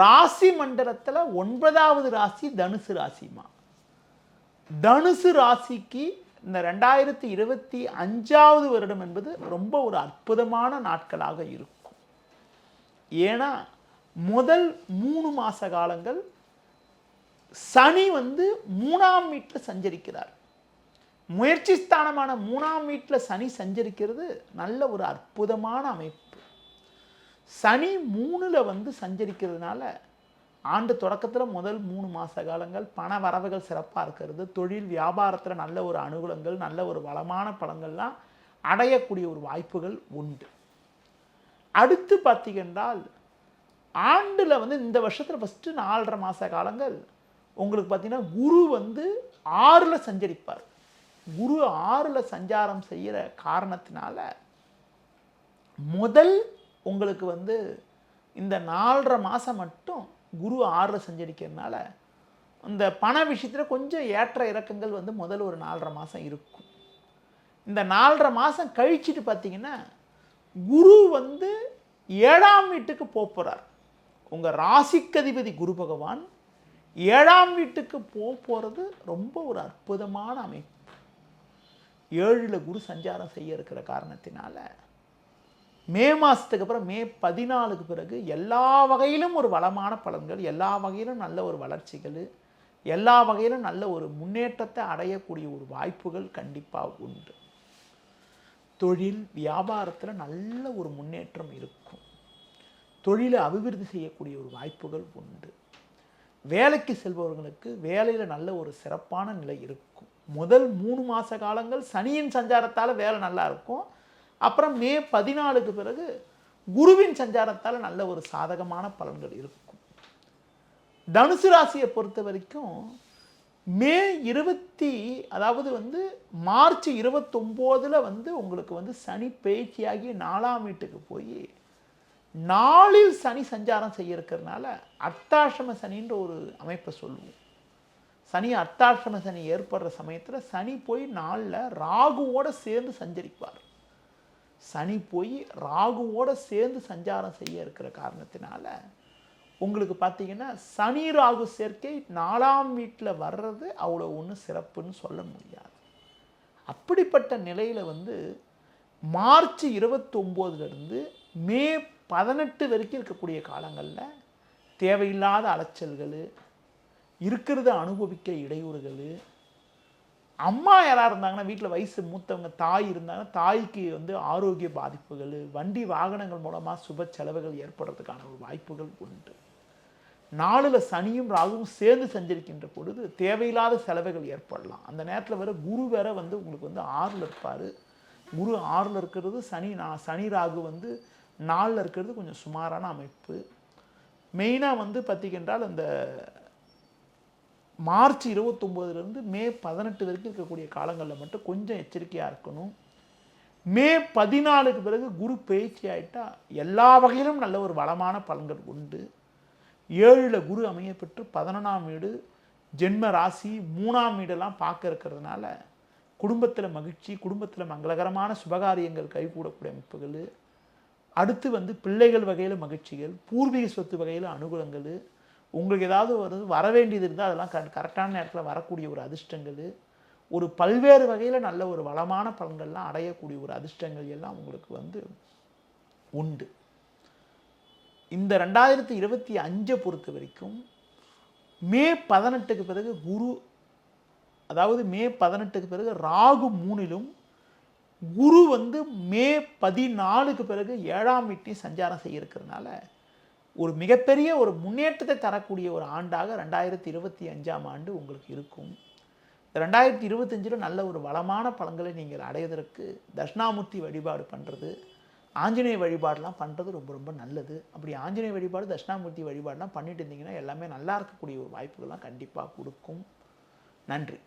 ராசி மண்டலத்தில் ஒன்பதாவது ராசி தனுசு ராசிமா தனுசு ராசிக்கு இந்த ரெண்டாயிரத்தி இருபத்தி அஞ்சாவது வருடம் என்பது ரொம்ப ஒரு அற்புதமான நாட்களாக இருக்கும். ஏன்னா முதல் மூணு மாத காலங்கள் சனி வந்து மூணாம் வீட்டில் சஞ்சரிக்கிறார். முயற்சி ஸ்தானமான மூணாம் வீட்டில் சனி சஞ்சரிக்கிறது நல்ல ஒரு அற்புதமான அமைப்பு. சனி மூணில் வந்து சஞ்சரிக்கிறதுனால ஆண்டு தொடக்கத்தில் முதல் மூணு மாத காலங்கள் பண வரவுகள் சிறப்பாக இருக்கிறது தொழில் வியாபாரத்தில் நல்ல ஒரு அனுகூலங்கள் நல்ல ஒரு வளமான பலன்கள்லாம் அடையக்கூடிய ஒரு வாய்ப்புகள் உண்டு. அடுத்து பார்த்தீங்கன்றால் ஆண்டில் வந்து இந்த வருஷத்தில் ஃபஸ்ட்டு நாலரை மாத காலங்கள் உங்களுக்கு பார்த்திங்கன்னா குரு வந்து ஆறில் சஞ்சரிப்பார். குரு ஆறில் சஞ்சாரம் செய்கிற காரணத்தினால முதல் உங்களுக்கு வந்து இந்த நாலரை மாதம் மட்டும் குரு ஆறில் சஞ்சரிக்கிறதுனால இந்த பண விஷயத்தில் கொஞ்சம் ஏற்ற இறக்கங்கள் வந்து முதல் ஒரு நாலரை மாதம் இருக்கும். இந்த நாலரை மாதம் கழிச்சிட்டு பார்த்தீங்கன்னா குரு வந்து ஏழாம் வீட்டுக்கு போக போகிறார் உங்கள் ராசிக்கதிபதி குரு பகவான் ஏழாம் வீட்டுக்கு போக போகிறது ரொம்ப ஒரு அற்புதமான அமைப்பு. ஏழில் குரு சஞ்சாரம் செய்ய இருக்கிற காரணத்தினால மே மாதத்துக்கு அப்புறம் மே பதினாலுக்கு பிறகு எல்லா வகையிலும் ஒரு வளமான பலன்கள் எல்லா வகையிலும் நல்ல ஒரு வளர்ச்சிகள் எல்லா வகையிலும் நல்ல ஒரு முன்னேற்றத்தை அடையக்கூடிய ஒரு வாய்ப்புகள் கண்டிப்பாக உண்டு. தொழில் வியாபாரத்தில் நல்ல ஒரு முன்னேற்றம் இருக்கும். தொழிலை அபிவிருத்தி செய்யக்கூடிய ஒரு வாய்ப்புகள் உண்டு. வேலைக்கு செல்பவர்களுக்கு வேலையில் நல்ல ஒரு சிறப்பான நிலை இருக்கும். முதல் மூணு மாத காலங்கள் சனியின் சஞ்சாரத்தால் வேலை நல்லா இருக்கும். அப்புறம் மே பதினாலுக்கு பிறகு குருவின் சஞ்சாரத்தால் நல்ல ஒரு சாதகமான பலன்கள் இருக்கும். தனுசு ராசியை பொறுத்த வரைக்கும் மே இருபத்தி அதாவது வந்து மார்ச் இருபத்தொம்போதில் வந்து உங்களுக்கு வந்து சனி பயிற்சியாகி நாலாம் வீட்டுக்கு போய் நாளில் சனி சஞ்சாரம் செய்ய இருக்கிறதுனால அர்த்தாசிரம சனின்ற ஒரு அமைப்பை சொல்லுவோம். சனி அர்த்தாசிரம சனி ஏற்படுற சமயத்தில் சனி போய் நாளில் ராகுவோடு சேர்ந்து சஞ்சரிப்பார். சனி போய் ராகுவோட சேர்ந்து சஞ்சாரம் செய்ய இருக்கிற காரணத்தினால உங்களுக்கு பார்த்தீங்கன்னா சனி ராகு சேர்க்கை நாலாம் வீட்டில் வர்றது அவ்வளோ ஒன்றும் சிறப்புன்னு சொல்ல முடியாது. அப்படிப்பட்ட நிலையில் வந்து மார்ச் இருபத்தொம்போதுலேருந்து மே பதினெட்டு வரைக்கும் இருக்கக்கூடிய காலங்களில் தேவையில்லாத அலைச்சல்கள் இருக்கிறத அனுபவிக்க இடையூறுகள் அம்மா யாராக இருந்தாங்கன்னா வீட்டில் வயசு மூத்தவங்க தாய் இருந்தாங்கன்னா தாய்க்கு வந்து ஆரோக்கிய பாதிப்புகள் வண்டி வாகனங்கள் மூலமாக சுப செலவுகள் ஏற்படுறதுக்கான ஒரு வாய்ப்புகள் உண்டு. நாளில் சனியும் ராகுவும் சேர்ந்து சஞ்சரிக்கின்ற பொழுது தேவையில்லாத செலவுகள் ஏற்படலாம். அந்த நேரத்தில் வேற குரு வேற வந்து உங்களுக்கு வந்து ஆறில் இருப்பார். குரு ஆறில் இருக்கிறது சனி நான் சனி ராகு வந்து நாளில் இருக்கிறது கொஞ்சம் சுமாரான அமைப்பு. மெயினாக வந்து பார்த்திங்கன்றால் அந்த மார்ச் இருபத்தொம்போதுலேருந்து மே பதினெட்டு வரைக்கும் இருக்கக்கூடிய காலங்களில் மட்டும் கொஞ்சம் எச்சரிக்கையாக இருக்கணும். மே பதினாலுக்கு பிறகு குரு பயிற்சி ஆகிட்டா எல்லா வகையிலும் நல்ல ஒரு வளமான பலன்கள் உண்டு. ஏழில் குரு அமைய பெற்று பதினொன்றாம் வீடு ஜென்ம ராசி மூணாம் வீடெல்லாம் பார்க்க இருக்கிறதுனால குடும்பத்தில் மகிழ்ச்சி குடும்பத்தில் மங்களகரமான சுபகாரியங்கள் கைகூடக்கூடிய அமைப்புகள். அடுத்து வந்து பிள்ளைகள் வகையில் மகிழ்ச்சிகள் பூர்வீக சொத்து வகையில் அனுகூலங்கள். உங்களுக்கு ஏதாவது ஒரு வர வேண்டியது இருந்தால் அதெல்லாம் க கரெக்டான நேரத்தில் வரக்கூடிய ஒரு அதிர்ஷ்டங்கள் ஒரு பல்வேறு வகையில் நல்ல ஒரு வளமான பலன்கள்லாம் அடையக்கூடிய ஒரு அதிர்ஷ்டங்கள் எல்லாம் உங்களுக்கு வந்து உண்டு. இந்த ரெண்டாயிரத்தி இருபத்தி அஞ்சை பொறுத்த வரைக்கும் மே பதினெட்டுக்கு பிறகு குரு அதாவது மே பதினெட்டுக்கு பிறகு ராகு மூணிலும் குரு வந்து மே பதினாலுக்கு பிறகு ஏழாம் வீட்டையும் சஞ்சாரம் செய்யிருக்கிறதுனால ஒரு மிகப்பெரிய ஒரு முன்னேற்றத்தை தரக்கூடிய ஒரு ஆண்டாக ரெண்டாயிரத்தி இருபத்தி அஞ்சாம் ஆண்டு உங்களுக்கு இருக்கும். ரெண்டாயிரத்தி இருபத்தஞ்சில் நல்ல ஒரு வளமான பலன்களை நீங்கள் அடைவதற்கு தட்சிணாமூர்த்தி வழிபாடு பண்ணுறது ஆஞ்சநேய வழிபாடெலாம் பண்ணுறது ரொம்ப ரொம்ப நல்லது. அப்படி ஆஞ்சநேய வழிபாடு தட்சிணாமூர்த்தி வழிபாடெலாம் பண்ணிட்டு இருந்தீங்கன்னா எல்லாமே நல்லா இருக்கக்கூடிய ஒரு வாய்ப்புகள்லாம் கண்டிப்பாக கொடுக்கும். நன்றி.